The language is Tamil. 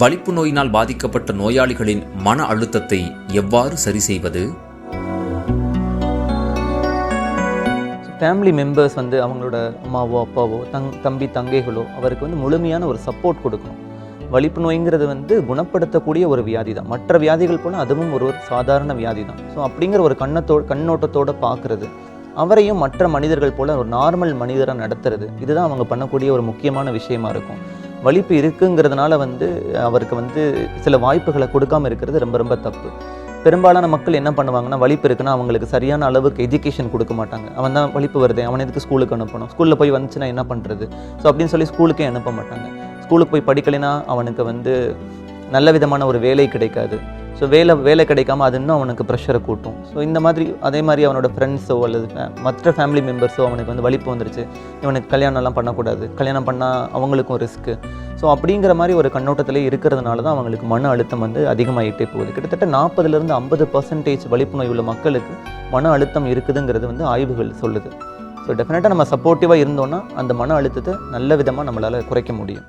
வலிப்பு நோயினால் பாதிக்கப்பட்ட நோயாளிகளின் மன அழுத்தத்தை எவ்வாறு சரி செய்வது? ஃபேமிலி மெம்பர்ஸ் வந்து அவங்களோட அம்மாவோ அப்பாவோ தங் தம்பி தங்கைகளோ அவருக்கு வந்து முழுமையான ஒரு சப்போர்ட் கொடுக்கணும். வலிப்பு நோய்ங்கிறது வந்து குணப்படுத்தக்கூடிய ஒரு வியாதி தான் மற்ற வியாதிகள் போல அதுவும் ஒரு ஒரு சாதாரண வியாதி தான் ஸோ அப்படிங்கிற ஒரு கண்ணத்தோ கண்ணோட்டத்தோட பார்க்குறது. அவரையும் மற்ற மனிதர்கள் போல ஒரு நார்மல் மனிதராக நடத்துறது. இதுதான் அவங்க பண்ணக்கூடிய ஒரு முக்கியமான விஷயமா இருக்கும். வலிப்பு இருக்குங்கிறதுனால வந்து அவருக்கு வந்து சில வாய்ப்புகளை கொடுக்காம இருக்கிறது ரொம்ப ரொம்ப தப்பு. பெரும்பாலான மக்கள் என்ன பண்ணுவாங்கன்னா வலிப்பு இருக்குன்னா அவங்களுக்கு சரியான அளவுக்கு எஜுகேஷன் கொடுக்க மாட்டாங்க. அவன் தான் வலிப்பு வருது அவன் எதுக்கு ஸ்கூலுக்கு அனுப்பணும்? ஸ்கூலில் போய் வந்துச்சுன்னா என்ன பண்ணுறது ஸோ அப்படின்னு சொல்லி ஸ்கூலுக்கே அனுப்ப மாட்டாங்க. ஸ்கூலுக்கு போய் படிக்கலைன்னா அவனுக்கு வந்து நல்ல விதமான ஒரு வேலை கிடைக்காது. ஸோ வேலை வேலை கிடைக்காம அது இன்னும் அவனுக்கு ப்ரெஷரை கூட்டும். ஸோ இந்த மாதிரி அதே மாதிரி அவனோட ஃப்ரெண்ட்ஸோ அல்லது மற்ற ஃபேமிலி மெம்பர்ஸோ அவனுக்கு வந்து வலிப்பு வந்துருச்சு. இவனுக்கு கல்யாணம்லாம் பண்ணக்கூடாது. கல்யாணம் பண்ணால் அவங்களுக்கும் ரிஸ்க்கு ஸோ அப்படிங்கிற மாதிரி ஒரு கண்ணோட்டத்திலே இருக்கிறதுனால தான் அவங்களுக்கு மன அழுத்தம் வந்து அதிகமாகிட்டே போகுது. கிட்டத்தட்ட நாற்பதுலேருந்து ஐம்பது பர்சன்டேஜ் வலிப்பு நோய் உள்ள மக்களுக்கு மன அழுத்தம் இருக்குதுங்கிறது வந்து ஆய்வுகள் சொல்லுது. ஸோ டெஃபினட்டாக நம்ம சப்போர்ட்டிவாக இருந்தோன்னா அந்த மன அழுத்தத்தை நல்ல விதமாக நம்மளால் குறைக்க முடியும்.